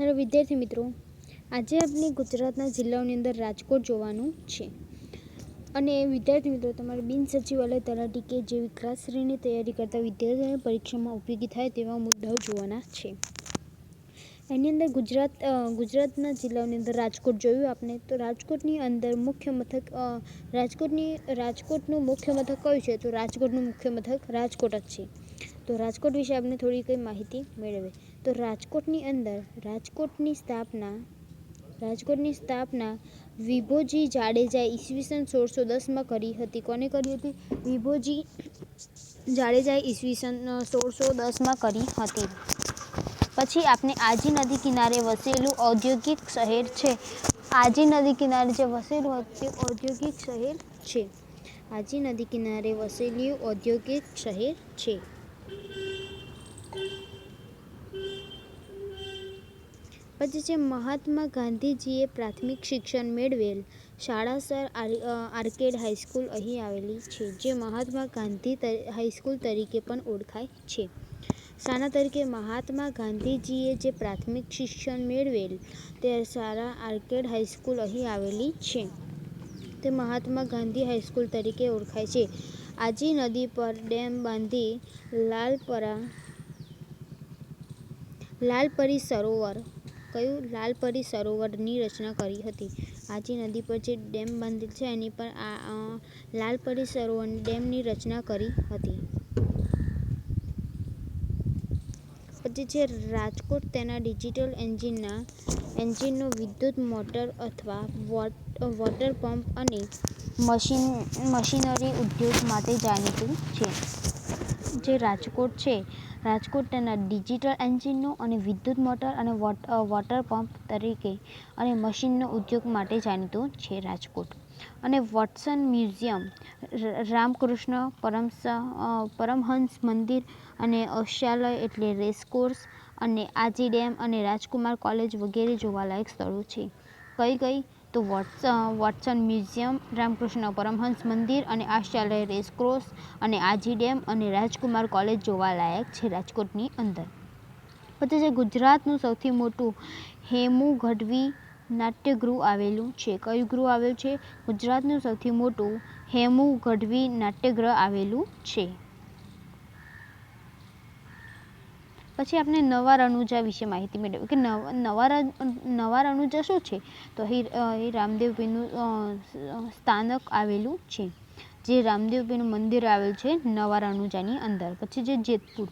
Hello વિદ્યાર્થી મિત્રો, આજે આપણે ગુજરાતના જિલ્લાઓની અંદર રાજકોટ જોવાનું છે. અને વિદ્યાર્થી મિત્રો, તમારે બિન સચિવાલય તલાટી કે જેવી ખાસ શ્રેણીની તૈયારી કરતા વિદ્યાર્થીઓને પરીક્ષામાં ઉપયોગી થાય તેવા મુદ્દાઓ જોવાના છે. એની અંદર ગુજરાત ગુજરાતના જિલ્લાઓની અંદર રાજકોટ જોયું આપણે તો રાજકોટની અંદર મુખ્ય મથક રાજકોટની, રાજકોટનું મુખ્ય મથક કયું છે? તો રાજકોટનું મુખ્ય મથક રાજકોટ જ છે. તો રાજકોટ વિશે આપણે થોડી કંઈ માહિતી મેળવીએ તો રાજકોટની અંદર, રાજકોટની સ્થાપના રાજકોટની સ્થાપના વિભોજી જાડેજા ઈસવીસન સોળસો દસમાં કરી હતી. કોને કરી હતી? વિભોજી જાડેજાએ ઈસવીસન સોળસો દસમાં કરી હતી. પછી આપણે આજી નદી કિનારે વસેલું ઔદ્યોગિક શહેર છે. આજી નદી કિનારે જે વસેલું હતું તે ઔદ્યોગિક શહેર છે. આજી નદી કિનારે વસેલું ઔદ્યોગિક શહેર છે. પછી છે મહાત્મા ગાંધીજીએ પ્રાથમિક શિક્ષણ મેળવેલ શાળાસર આર- આર્કેડ હાઈસ્કૂલ અહીં આવેલી છે, જે મહાત્મા ગાંધી હાઈસ્કૂલ તરીકે પણ ઓળખાય છે. શાના તરીકે મહાત્મા ગાંધીજીએ જે પ્રાથમિક શિક્ષણ મેળવેલ તે શાળા આર્કેડ હાઈસ્કૂલ અહીં આવેલી છે. તે મહાત્મા ગાંધી હાઈસ્કૂલ તરીકે ઓળખાય છે. આજી નદી પર ડેમ બાંધી લાલપરા, લાલપરી સરોવર કયું લાલપરી સરોવરની રચના કરી હતી? આજી નદી પર જે ડેમ બાંધેલ છે, એની પર આ લાલપરી સરોવર ડેમની રચના કરી હતી. પછી છે રાજકોટ તેના ડિજિટલ એન્જિનના, એન્જિનનો વિદ્યુત મોટર અથવા વોટર પંપ અને મશીન, મશીનરી ઉદ્યોગ માટે જાણીતું છે. જે રાજકોટ છે, રાજકોટ તેના ડિજિટલ એન્જિનનો અને વિદ્યુત મોટર અને વોટ- વોટર પંપ તરીકે અને મશીનનો ઉદ્યોગ માટે જાણીતું છે રાજકોટ. અને વોટસન મ્યુઝિયમ રામકૃષ્ણ પરમસ પરમહંસ મંદિર અને ઔષાલય એટલે રેસકોર્સ અને આજી ડેમ અને રાજકુમાર કોલેજ વગેરે જોવાલાયક સ્થળો છે. કઈ કઈ તો વોટ્સ વોટસન મ્યુઝિયમ, રામકૃષ્ણ પરમહંસ મંદિર અને આશાલય રેસક્રોસ અને આજી ડેમ અને રાજકુમાર કોલેજ જોવાલાયક છે રાજકોટની અંદર. પછી છે ગુજરાતનું સૌથી મોટું હેમુ ગઢવી નાટ્યગૃહ આવેલું છે. કયું ગૃહ આવેલું છે? ગુજરાતનું સૌથી મોટું હેમુ ગઢવી નાટ્યગૃહ આવેલું છે. પછી આપણે નવા રણુજા વિશે માહિતી મેળવી કે નવ- નવા રણુજા શું છે? તો અ, અહીં સ્થાનક આવેલું છે. જે રામદેવપીરનું મંદિર આવેલું છે નવા રણુજાની અંદર. પછી જે જેતપુર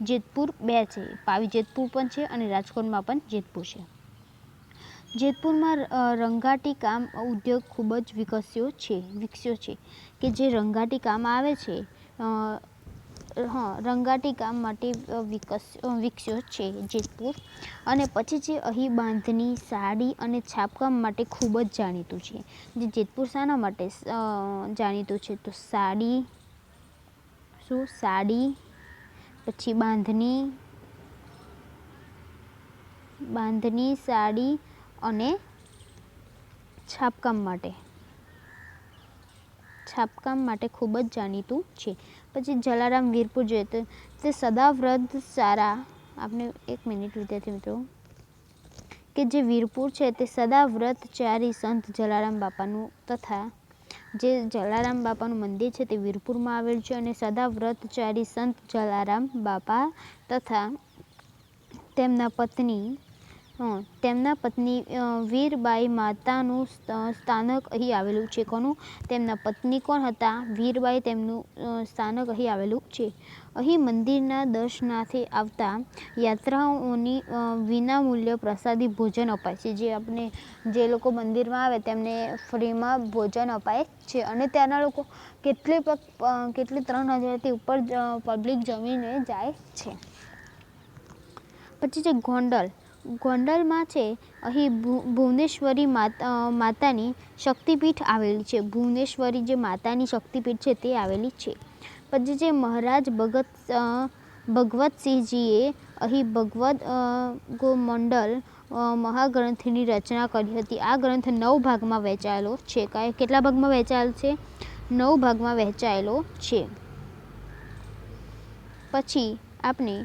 જેતપુર બે છે. પાવી જેતપુર પણ છે અને રાજકોટમાં પણ જેતપુર છે. જેતપુરમાં રંગાટી કામ ઉદ્યોગ ખૂબ જ વિકસ્યો છે વિકસ્યો છે. કે જે રંગાટી કામ આવે છે હા, રંગાટી કામ માટે વિકસ વિકસ્યો છે જેતપુર. અને પછી જે અહીં બાંધણી સાડી અને છાપકામ માટે ખૂબ જ જાણીતું છે. જે જેતપુર શાના માટે જાણીતું છે. તો સાડી, શું? સાડી, પછી બાંધણી બાંધણી સાડી અને છાપકામ માટે. છાપકામ માટે ખૂબ જ જાણીતું છે. પછી જલારામ વીરપુર જોઈએ તો તે સદાવ્રત સારા આપણે એક મિનિટ વિદ્યાર્થી મિત્રો, કે જે વીરપુર છે તે સદા વ્રતચારી સંત જલારામ બાપાનું તથા જે જલારામ બાપાનું મંદિર છે તે વીરપુરમાં આવેલ છે અને સદા વ્રતચારી સંત જલારામ બાપા તથા તેમના પત્ની તેમના પત્ની વીરબાઈ માતાનું સ્થ- સ્થાનક અહીં આવેલું છે. કોનું? તેમના પત્ની કોણ હતા? વીરબાઈ તેમનું સ્થાનક અહીં આવેલું છે. અહીં મંદિરના દર્શનાર્થે આવતા યાત્રાઓની વિના વિનામૂલ્ય પ્રસાદી ભોજન અપાય છે. જે આપણે જે લોકો મંદિરમાં આવે તેમને ફ્રીમાં ભોજન અપાય છે. અને ત્યાંના લોકો કેટલી કેટલી ત્રણ હજારથી ઉપર પબ્લિક જમીને જાય છે. પછી છે ગોંડલ. ગોંડલમાં છે. અહીં ભુવનેશ્વરી માતા માતાની શક્તિપીઠ આવેલી છે. ભુવનેશ્વરી જે માતાની શક્તિપીઠ છે તે આવેલી છે. પછી જે મહારાજ ભગત ભગવતસિંહજીએ અહીં ભગવદ ગોમંડલ મહાગ્રંથની રચના કરી હતી. આ ગ્રંથ નવ ભાગમાં વહેંચાયેલો છે. કેટલા ભાગમાં વહેંચાયેલો છે? નવ ભાગમાં વહેંચાયેલો છે. પછી આપણે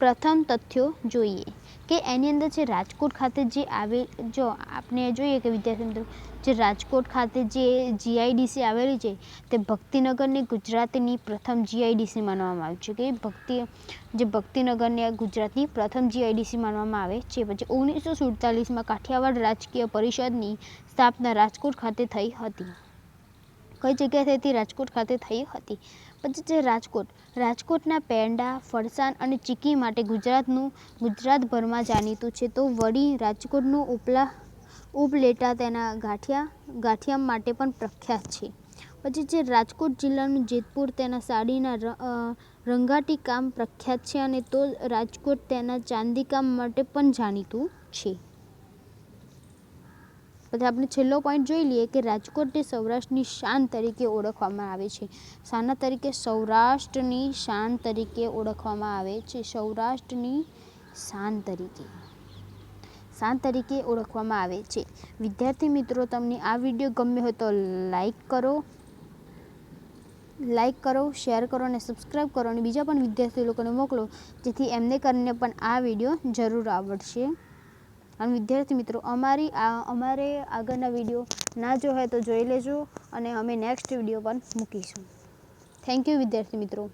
પ્રથમ તથ્યો જોઈએ. કે એની અંદર જે રાજકોટ ખાતે જે આવે, જો આપણે જોઈએ કે વિદ્યાર્થી મિત્રો, જે રાજકોટ ખાતે જે જીઆઈડીસી આવેલી છે, તે ભક્તિનગરને ગુજરાતની પ્રથમ જીઆઈડીસી માનવામાં આવે છે. કે ભક્તિ, જે ભક્તિનગરને ગુજરાતની પ્રથમ જીઆઈડીસી માનવામાં આવે છે. પછી ઓગણીસો સુડતાલીસમાં કાઠિયાવાડ રાજકીય પરિષદની સ્થાપના રાજકોટ ખાતે થઈ હતી. કઈ જગ્યાએ થઈ હતી રાજકોટ ખાતે થઈ હતી? પછી છે રાજકોટ. રાજકોટના પેંડા, ફરસાણ અને ચીકી માટે ગુજરાતનું, ગુજરાતભરમાં જાણીતું છે. તો વળી રાજકોટનું ઉપલા, ઉપલેટા તેના ગાંઠિયા ગાંઠિયા માટે પણ પ્રખ્યાત છે. પછી જે રાજકોટ જિલ્લાનું જેતપુર તેના સાડીના રંગાટી કામ પ્રખ્યાત છે અને તો રાજકોટ તેના ચાંદીકામ માટે પણ જાણીતું છે. પછી આપણે છેલ્લો પોઈન્ટ જોઈ લઈએ કે રાજકોટને સૌરાષ્ટ્રની શાન તરીકે ઓળખવામાં આવે છે. શાના તરીકે સૌરાષ્ટ્રની શાન તરીકે ઓળખવામાં આવે છે. સૌરાષ્ટ્રની શાન તરીકે. શાન તરીકે ઓળખવામાં આવે છે. વિદ્યાર્થી મિત્રો, તમને આ વીડિયો ગમ્યો હોય તો લાઈક કરો લાઈક કરો શેર કરો અને સબસ્ક્રાઈબ કરો અને બીજા પણ વિદ્યાર્થી લોકોને મોકલો, જેથી એમને કરીને પણ આ વીડિયો જરૂર આવડશે. અને વિદ્યાર્થી મિત્રો, અમારી આ, અમારે આગળના વીડિયો ના જો હોય તો જોઈ લેજો અને અમે નેક્સ્ટ વીડિયો પણ મૂકીશું. થેન્ક યુ વિદ્યાર્થી મિત્રો.